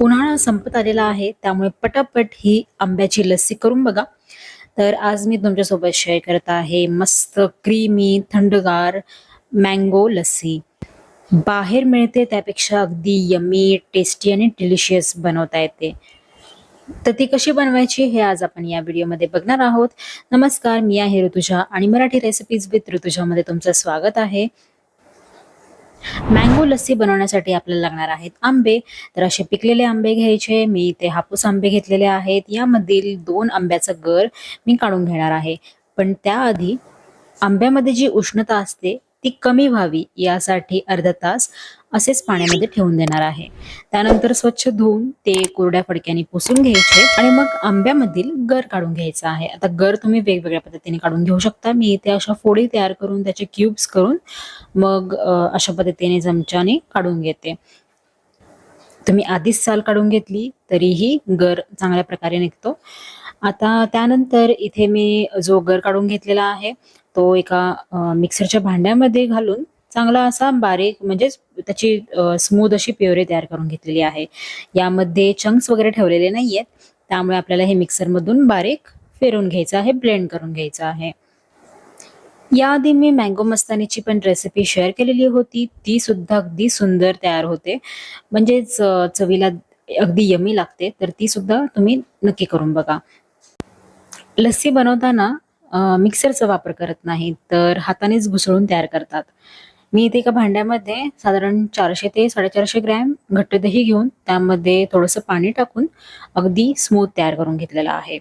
उन्हाळा संपत आलेला आहे त्यामुळे पटापट ही आंब्याची लस्सी करून बघा. तर आज मी तुमच्यासोबत शेअर करत आहे मस्त क्रीमी थंडगार मँगो लस्सी. बाहेर मिळते त्यापेक्षा अगदी यमी टेस्टी आणि डिलिशियस बनवता येते. तर ती कशी बनवायची हे आज आपण या व्हिडिओमध्ये बघणार आहोत. नमस्कार मी आहे ऋतुजा आणि मराठी रेसिपीज विथ ऋतुजामध्ये तुमचं स्वागत आहे. मँगो लस्सी बनवण्यासाठी आपल्याला लागणार आहेत आंबे. तर असे पिकलेले आंबे घ्यायचे. मी इथे हापूस आंबे घेतलेले आहेत. यामधील दोन आंब्याचं गर मी काढून घेणार आहे. पण त्याआधी आंब्यामध्ये जी उष्णता असते ती कमी व्हावी यासाठी अर्धा तास असेच पाण्यामध्ये ठेवून देणार आहे. त्यानंतर स्वच्छ धुवून ते कोरड्या फडक्याने पुसून घ्यायचे आणि मग आंब्यामधील गर काढून घ्यायचा आहे. आता गर तुम्ही वेगवेगळ्या पद्धतीने काढून घेऊ शकता. मी इथे अशा फोडी तयार करून त्याचे क्यूब्स करून मग अशा पद्धतीने चमच्याने काढून घेते. तुम्ही आधीच साल काढून घेतली तरीही गर चांगल्या प्रकारे निघतो. आता त्यानंतर इथे मी जो गर काढून घेतलेला आहे. तो एका मिक्सरच्या भांड्यामध्ये घालून चांगला असा बारीक म्हणजेच त्याची स्मूद अशी प्युरी तयार करून घेतलेली आहे. यामध्ये चंक्स वगैरे ठेवलेले नाहीयेत. त्यामुळे आपल्याला हे मिक्सरमधून बारीक फिरून घ्यायचं आहे ब्लेंड करून घ्यायचं आहे. याआधी मी मँगो मस्तानीची पण रेसिपी शेअर केलेली होती. ती सुद्धा अगदी सुंदर तयार होते. म्हणजेच चवीला अगदी यमी लागते. तर ती सुद्धा तुम्ही नक्की करून बघा. लस्सी बनवताना मिक्सरचा वापर करत नाही तर हातानेच घुसळून तयार करतात. मी इथे एका भांड्यामध्ये साधारण चारशे ते साडेचारशे ग्रॅम घट्ट दही घेऊन त्यामध्ये थोडंसं पाणी टाकून अगदी स्मूथ तयार करून घेतलेलं आहे.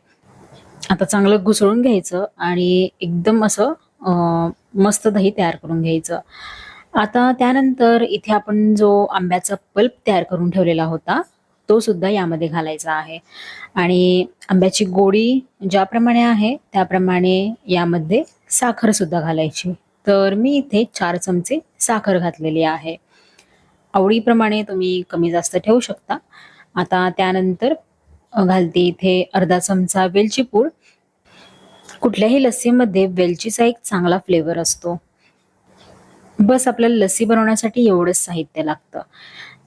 आता चांगलं घुसळून घ्यायचं आणि एकदम असं मस्त दही तयार करून घ्यायचं. आता त्यानंतर इथे आपण जो आंब्याचा पल्प तयार करून ठेवलेला होता तो सुद्धा यामध्ये घालायचा आहे. आणि आंब्याची गोडी ज्याप्रमाणे आहे त्याप्रमाणे यामध्ये साखर सुद्धा घालायची. तर मी इथे चार चमचे साखर घातलेली आहे. आवडीप्रमाणे तुम्ही कमी जास्त ठेवू शकता. आता त्यानंतर घालते इथे अर्धा चमचा वेलची पूड. कुठल्याही लस्सीमध्ये वेलचीचा एक चांगला फ्लेवर असतो. बस आपल्याला लस्सी बनवण्यासाठी एवढंच साहित्य लागतं.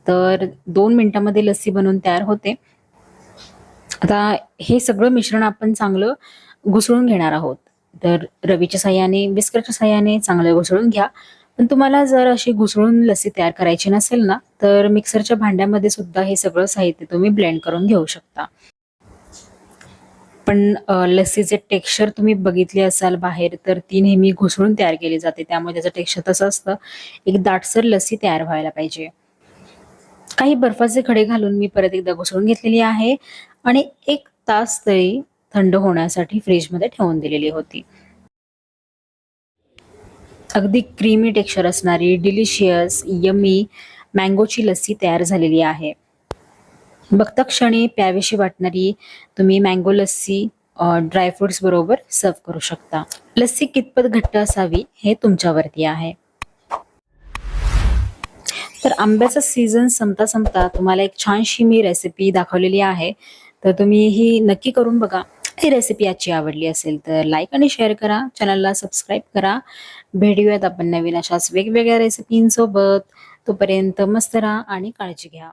तर दोन मिनिटामध्ये लस्सी बनवून तयार होते. आता हे सगळं मिश्रण आपण चांगलं घुसळून घेणार आहोत. तर रवीच्या साह्याने बिस्कटच्या साह्याने चांगलं घुसळून घ्या. पण तुम्हाला जर अशी घुसळून लस्सी तयार करायची नसेल ना तर मिक्सरच्या भांड्यामध्ये सुद्धा हे सगळं साहित्य तुम्ही ब्लेंड करून घेऊ शकता. पण लस्सीचे टेक्स्चर तुम्ही बघितले असाल बाहेर तर ती नेहमी घुसळून तयार केली जाते. त्यामुळे त्याचं टेक्स्चर तसं असतं. एक दाटसर लस्सी तयार व्हायला पाहिजे. काही बर्फाचे खडे घालून मी परत एकदा घुसळून घेतलेली आहे. आणि एक तास तरी थंड होण्यासाठी फ्रीजमध्ये ठेवून दिलेली होती. अगदी क्रीमी टेक्स्चर असणारी डिलिशियस यमी मँगोची लस्सी तयार झालेली आहे. बघता क्षणी प्याविषयी वाटणारी तुम्ही मँगो लस्सी ड्रायफ्रुट्स बरोबर सर्व करू शकता. लस्सी कितपत घट्ट असावी हे तुमच्यावरती आहे. तर आंब्याचा सीझन संपता संपता तुम्हाला एक छानशी मी रेसिपी दाखवलेली आहे. तर तुम्ही ही नक्की करून बघा. ही रेसिपी आजची आवडली असेल तर लाईक आणि शेअर करा. चॅनलला सबस्क्राईब करा. भेटूयात आपण नवीन अशाच वेगवेगळ्या रेसिपींसोबत तोपर्यंत मस्त राहा आणि काळजी घ्या.